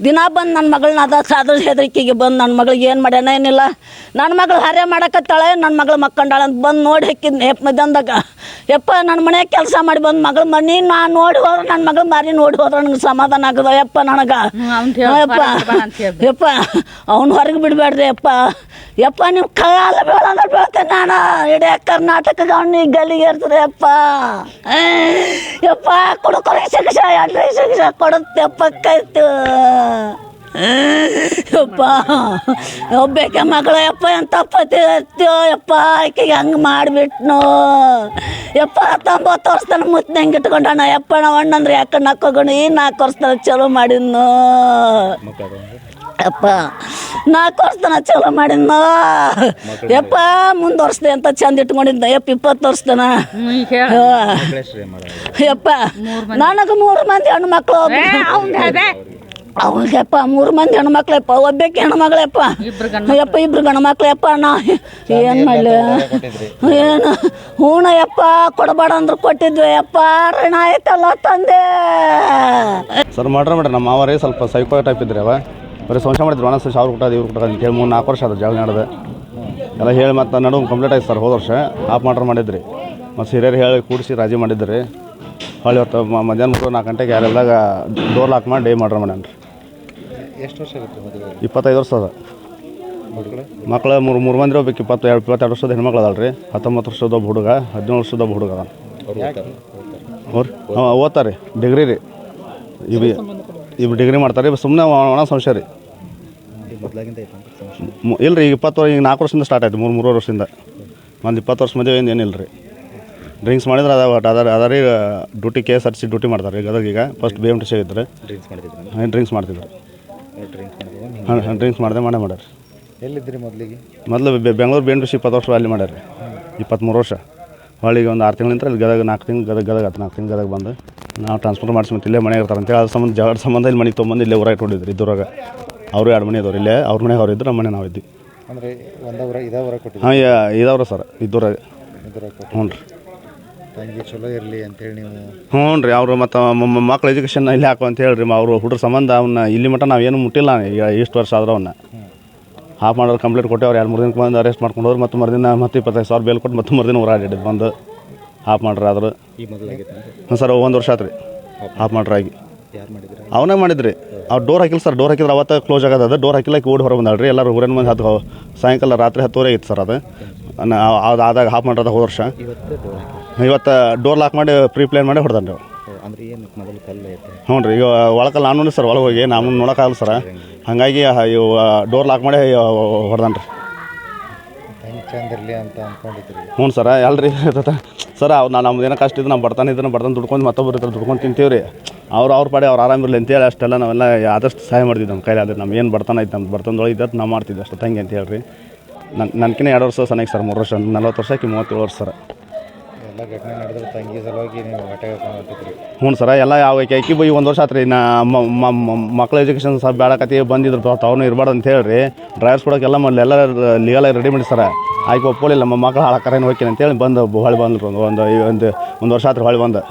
ದಿನ ಬಂದು ನನ್ನ ಮಗಳನ್ನ ಅದ ಸಾದ್ರ ಹೆದರಿಕೆಗೆ ಬಂದು ನನ್ನ ಮಗಳಿಗೆ ಏನು ಮಾಡ್ಯಾನ? ಏನಿಲ್ಲ. ನನ್ನ ಮಗಳು ಹರ್ಯ ಮಾಡಕತ್ತಾಳೆ ನನ್ನ ಮಗಳು ಮಕ್ಕಂಡಾಳ ಅಂತ ಬಂದು ನೋಡಿ ಹಾಕಿದ್ನಿ ಹೆಪ್ಪ ಮಧ್ಯಾಹ್ನದಾಗ ಯಪ್ಪ ನನ್ನ ಮನೆ ಕೆಲಸ ಮಾಡಿ ಬಂದು ಮಗಳು ಮನೆ ನಾ ನೋಡಿ ಹೋದ್ರೆ ನನ್ನ ಮಗಳು ಮಾರಿ ನೋಡಿ ಹೋದ್ರೆ ನನಗೆ ಸಮಾಧಾನ ಆಗದ ಯಪ್ಪ ನನಗೆ. ಯಪ್ಪ. ಯಪ್ಪ ಅವ್ನು ಹೊರಗೆ ಬಿಡಬೇಡ್ರಿ ಯಪ್ಪ. ಯಪ್ಪ ನಿಮ್ಮ ಕಾಲ ಅಂದ್ರೆ ಬೀಳ್ತೇನೆ ನಾನು? ಇಡೀ ಕರ್ನಾಟಕದ ಅವ್ನು ಗಲ್ಲಿಗೆ ಇರ್ತದೆ, ಯಪ್ಪ. ಯಪ್ಪ, ಕೊಡ್ಕೊರಿ ಶಿಕ್ಷೆ ಅಡ್ರಿ ಕೊಡುತ್ತೆ ಪಕ್ಕಾಯ್ತು ಯಪ್ಪ. ಒಬ್ಬಕ್ಕೆ ಮಗಳು ಯಪ್ಪ ಎಂತ ಪತಿ ಯಪ್ಪ ಆಕೆಗೆ ಹಂಗೆ ಮಾಡಿಬಿಟ್ನು. ಯಪ್ಪ ಹತ್ತೊಂಬತ್ತು ವರ್ಷದ ಹೆಂಗೆ ಇಟ್ಕೊಂಡಣ್ಣ? ಯಪ್ಪ ನಾವು ಅಣ್ಣಂದ್ರೆ ಯಾಕೆ ಈ ನಾಲ್ಕು ವರ್ಷದ ಚಲೋ ಮಾಡಿದ್ನು. ಯಪ್ಪ ನಾಲ್ಕು ವರ್ಷದನ ಚಲೋ ಮಾಡಿದ್ನ. ಯಪ್ಪ ಮುಂದುವರ್ಸ್ದೆ ಅಂತ ಚಂದ ಇಟ್ಕೊಂಡಿದ್ನ? ಯಪ್ಪ ಇಪ್ಪತ್ತು ವರ್ಷದನ? ಯಪ್ಪ ನನಗೆ ಮೂರು ಮಂದಿ ಹೆಣ್ಣು ಮಕ್ಕಳು ಹೇಳ್ದೆ ಮೂರು ಮಂದಿ ಹೆಣ್ಮಕ್ಳಪ್ಪ ಒಬ್ಬಕ್ಕೆ ಹೆಣ್ಣು ಮಗಳಪ್ಪ ಇಬ್ರು ಗಂಡ ಯಪ್ಪ ಇಬ್ರು ಗಂಡು ಮಕ್ಳಪ್ಪ ನಾ ಏನು ಮಾಡಲಿ? ಏನು? ಹೂಣ ಯಪ್ಪ ಕೊಡಬೇಡ ಅಂದ್ರೆ ಕೊಟ್ಟಿದ್ವಿ. ಅಪ್ಪ ಋಣ ಆಯ್ತಲ್ಲ ತಂದೆ. ಸರ್ ಮಾಡ್ರಿ ಮಾಡ್ರಿ. ನಮ್ಮ ಮಾವರೇ ಸ್ವಲ್ಪ ಸೈಕೋ ಟೈಪ್ ಇದ್ರಿ ಅವ. ಬರೀ ಸಂಶಯ ಮಾಡಿದ್ರು. ಅಣ್ಣ ಸಂಶಯ ಅವ್ರು ಕೊಟ್ಟದ ಇವ್ರು ಕೊಟ್ಟದ ಅಂತೇಳಿ ಮೂರು ನಾಲ್ಕು ವರ್ಷ ಅದ ಜಗಳ ನಡೆದ. ಎಲ್ಲ ಹೇಳಿ ಮತ್ತು ನಡುವೆ ಕಂಪ್ಲೀಟ್ ಆಯ್ತು ಸರ್ ಹೋದ ವರ್ಷ. ಆಪ್ ಮಾಡ್ರ ಮಾಡಿದ್ರಿ. ಮತ್ತು ಹಿರಿಯರು ಹೇಳಿ ಕೂಡಿಸಿ ರಾಜಿ ಮಾಡಿದ್ರಿ. ಹೊಳ್ಳಿ ಹೊತ್ತು ಮಧ್ಯಾಹ್ನ ಮೂರು ನಾಲ್ಕು ಗಂಟೆಗೆ ಯಾರೆಲ್ಲಾಗ ಡೋರ್ ಲಾಕ್ ಮಾಡಿ ಡೇ ಮಾಡ್ರಿ ಮೇಡಮ್ ರೀ ಎಷ್ಟು ವರ್ಷ ಆಗುತ್ತೆ ಮದುವೆ ಇಪ್ಪತ್ತೈದು ವರ್ಷ ಅದ. ಮಕ್ಕಳು? ಮಕ್ಳು ಮೂರು ಮೂರು ಮಂದಿ ಹೋಗ್ಬೇಕು ಇಪ್ಪತ್ತು ಎರಡು ಇಪ್ಪತ್ತೆರಡು ವರ್ಷದ ಹೆಣ್ಮಕ್ಳು ಅದಾಳ ರೀ ಹತ್ತೊಂಬತ್ತು ವರ್ಷದ ಒಬ್ಬ ಹುಡುಗ ಹದಿನೇಳು ವರ್ಷದ ಒಬ್ಬ ಹುಡುಗ ಅದ ಅವ್ರು ಹಾಂ ಓದ್ತಾರೆ. ಡಿಗ್ರಿ ರೀ. ಇವು ಇವು ಡಿಗ್ರಿ ಮಾಡ್ತಾರೆ ಸುಮ್ಮನೆ ಒಣ ಸಂಶಯ ರೀ. ಇಲ್ಲ ರೀ ಈಗ ಇಪ್ಪತ್ತು ಈಗ ನಾಲ್ಕು ವರ್ಷದಿಂದ ಸ್ಟಾರ್ಟ್ ಆಯ್ತು. ಮೂರು ಮೂರು ವರ್ಷದಿಂದ. ಒಂದು ಇಪ್ಪತ್ತು ವರ್ಷ ಮದುವೆ ಏನು ಏನಿಲ್ಲ ರೀ ಡ್ರಿಂಕ್ಸ್ ಮಾಡಿದ್ರೆ ಅದ ಅದ ಅದ ರೀ duty K S R C duty ಮಾಡ್ತಾರೆ ಈಗ ಗದಗ ಈಗ first B M T C ಇದ್ದರೆ ಡ್ರಿಂಕ್ಸ್ ಡ್ರಿಂಕ್ಸ್ ಮಾಡ್ತಿದ್ರು. ಹಾಂ ಡ್ರಿಂಕ್ಸ್ ಮಾಡಿದೆ ಮಾಡೇ ಮಾಡ್ಯಾರ ಎಲ್ಲಿದ್ರಿ ಮೊದಲಿಗೆ? ಮೊದಲು Bengaluru B N T C ಇಪ್ಪತ್ತು ವರ್ಷ ಅಲ್ಲಿ ಮಾಡ್ಯಾರ ಇಪ್ಪತ್ತ್ಮೂರು ವರ್ಷ. ಹೊಳಿಗೆ ಒಂದು ಆರು ತಿಂಗಳಿಂದ ಅಲ್ಲಿ ಗದಗ ನಾಲ್ಕು ತಿಂಗಳು ಗದಗ ಗದಗ ನಾಲ್ಕು ತಿಂಗಳು ಗದಗ ಬಂದು ನಾವು ಟ್ರಾನ್ಸ್ಫರ್ ಮಾಡಿಸಿ ಮತ್ತೆ ಇಲ್ಲೇ ಮನೆಗೆ ಇರ್ತಾರೆ ಅಂತೇಳಿ ಅದ್ರ ಸಂಬಂಧ ಜಗಳ ಸಂಬಂಧ ಇಲ್ಲಿ ಮನೆಗೆ ತೊಗೊಂಬಂದು ಇಲ್ಲೇ ಊರಾಗ ಇಟ್ಕೊಂಡಿದ್ರು ಇದ್ರಾಗ ಅವರು ಎರಡು ಮನೆ ಇದ್ದವ್ರು ಇಲ್ಲೇ ಅವ್ರ ಮನೆಗೆ ಅವ್ರು ಇದ್ರು ನಮ್ಮ ಮನೆ ನಾವು ಇದ್ವಿ ಅಂದರೆ ಒಂದ ಊರ ಇದೇ ಊರ ಕೊಟ್ಟಿದ್ರು ಹಾಂ ಇದಾವ್ರ ಸರ್ ಇದ್ದೂರಾಗ. ಇದ್ರ ಕೊಟ್ಟು ಹ್ಞೂ ರೀ ತಂಗಿ ಚಲೋ ಇರಲಿ ಅಂತೇಳಿ ನೀವು ಹ್ಞೂ ರೀ ಅವರು ಮತ್ತು ಮಕ್ಳ ಎಜುಕೇಷನ್ ಇಲ್ಲಿ ಹಾಕು ಅಂತ ಹೇಳ್ರಿ ಅವರು ಹುಡುಗ್ರ ಸಂಬಂಧ ಅವನ್ನ ಇಲ್ಲಿ ಮಟ್ಟ ನಾವು ಏನು ಮುಟ್ಟಿಲ್ಲ ಈಗ ಇಷ್ಟು ವರ್ಷ ಆದ್ರೆ ಅವನ್ನ ಹಾಫ್ ಮಾಡೋರು ಕಂಪ್ಲೀಟ್ ಕೊಟ್ಟೆ ಅವ್ರು ಎರಡು ಮೂರು ದಿನಕ್ಕೆ ಬಂದು ಅರೆಸ್ಟ್ ಮಾಡ್ಕೊಂಡು ಹೋದ್ರು ಮತ್ತು ಮರುದಿನ ಮತ್ತೆ ಇಪ್ಪತ್ತೈದು ಸಾವಿರ ಬೇಲ್ ಕೊಟ್ಟು ಮತ್ತೆ ಮರುದಿನ ಓಡಾಡಿದ್ದು ಬಂದು ಹಾಫ್ ಮಾಡ್ರಿ ಆದ್ರೆ. ಈ ಮೊದಲಾಗಿತ್ತು ಹ್ಞೂ ಸರ್ ಒಂದು ವರ್ಷ ಆತ್ರಿ ಹಾಫ್ ಮಾಡ್ರಿ ಆಗಿ. ಅವನೇ ಮಾಡಿದ್ರಿ. ಅವ್ರು ಡೋರ್ ಹಾಕಿಲ್ಲ ಸರ್ ಡೋರ್ ಹಾಕಿದ್ರೆ ಅವತ್ತ ಕ್ಲೋಸ್ ಆಗದ ಡೋರ್ ಹಾಕಿಲ್ಲ ಓಡಿ ಹೊರಗೆ ಬಂದಾಳ್ರಿ. ಎಲ್ಲರೂ ಊರಿನ ಮಂದಿ ಹತ್ತು ಸಾಯಂಕಾಲ ರಾತ್ರಿ ಹತ್ತುವರೆ ಇತ್ತು ಸರ್ ಅದು. ಅದು ಆದಾಗ ಹಾಫ್ ಮಾಡ್ರದ ಹೋದ ವರ್ಷ. ಇವತ್ತು ಡೋರ್ ಲಾಕ್ ಮಾಡಿ ಪ್ರೀ ಪ್ಲಾನ್ ಮಾಡಿ ಹೊಡೆದಾನ್ರಿ ಐತೆ? ಹ್ಞೂ ರೀ. ಈಗ ಒಳಕಲ್ಲ ನಾನು ಸರ್ ಒಳಗೆ ಹೋಗಿ ನಾನು ನೋಡೋಕ್ಕಾಗಲ್ಲ ಸರ್ ಹಾಗಾಗಿ ಇವು ಡೋರ್ ಲಾಕ್ ಮಾಡಿ ಹೊಡೆದಾನ ರೀ. ತಂಗಿ ಚಂದ ಇರಲಿ ಅಂತ ಅಂದ್ಕೊಂಡಿದ್ರಿ ಹ್ಞೂ ಸರ ಅಲ್ರಿ. ಸರ್ ಅವ್ರು ನಾನು ನಮ್ದು ಏನೋ ಕಷ್ಟ ಇದ್ದು ನಾವು ಬರ್ತಾನೆ ಇದ್ರೆ ಬರ್ತಾನೆ ದುಡ್ಕೊಂಡು ಮತ್ತೊಬ್ಬರು ಇರ್ತಾರೆ ದುಡ್ಕೊಂಡು ತಿಂತೀವಿ ರೀ ಅವ್ರು ಅವ್ರ ಪಾಡಿ ಅವ್ರು ಆರಾಮಿರಲಿ ಅಂತೇಳಿ ಅಷ್ಟೆಲ್ಲ ನಾವೆಲ್ಲ ಆದಷ್ಟು ಸಹಾಯ ಮಾಡಿದ್ವಿ ನಮ್ಮ ಕೈಲಿ. ಆದ್ರೆ ನಮ್ಮ ಏನು ಬರ್ತಾನೆ ಐತೆ ನಮ್ಮ ಬರ್ತಂದೊಳಗೆ ಇದ್ದದ್ದು ನಾವು ಮಾಡ್ತಿದ್ದೆ ಅಷ್ಟು. ತಂಗಿ ಅಂತ ಹೇಳ್ರಿ. ನನ್ನ ನನ್ಕಿನ ಎರಡು ವರ್ಷ ಸನಿಗೆ ಸರ್ ಮೂರು ವರ್ಷ ನಲ್ವತ್ತು ವರ್ಷಕ್ಕೆ ಮೂವತ್ತೇಳು ವರ್ಷ ಸರ್. ಹ್ಞೂ ಸರ ಎಲ್ಲ ಯಾವ ಅಕ್ಕಿ ಬೈ ಒಂದು ವರ್ಷ ಆತ್ರಿ. ನಾ ಮಕ್ಳ ಎಜುಕೇಷನ್ ಸಹ ಬೇಡಕತಿ ಬಂದಿದ್ರು. ಅವ್ರನ್ನೂ ಇರಬಾರ್ದು ಅಂತ ಹೇಳ್ರಿ. ಡ್ರೈವರ್ಸ್ ಕೊಡೋಕೆಲ್ಲ ಮಾಡಲಿ ಎಲ್ಲ ಲೀಗಲಾಗಿ ರೆಡಿ ಮಾಡಿ ಸರ. ಆಯ್ಕೆ ಒಪ್ಪಲಿಲ್ಲ ನಮ್ಮ ಮಕ್ಳು ಹಾಳಕರೇನು ಹೋಗ್ತೀನಿ ಅಂತೇಳಿ ಬಂದು ಹೊಳೆ ಒಂದು ಒಂದು ಒಂದು ಒಂದು ವರ್ಷ ಆದ್ರೆ ಹೊಳೆ ಬಂದು.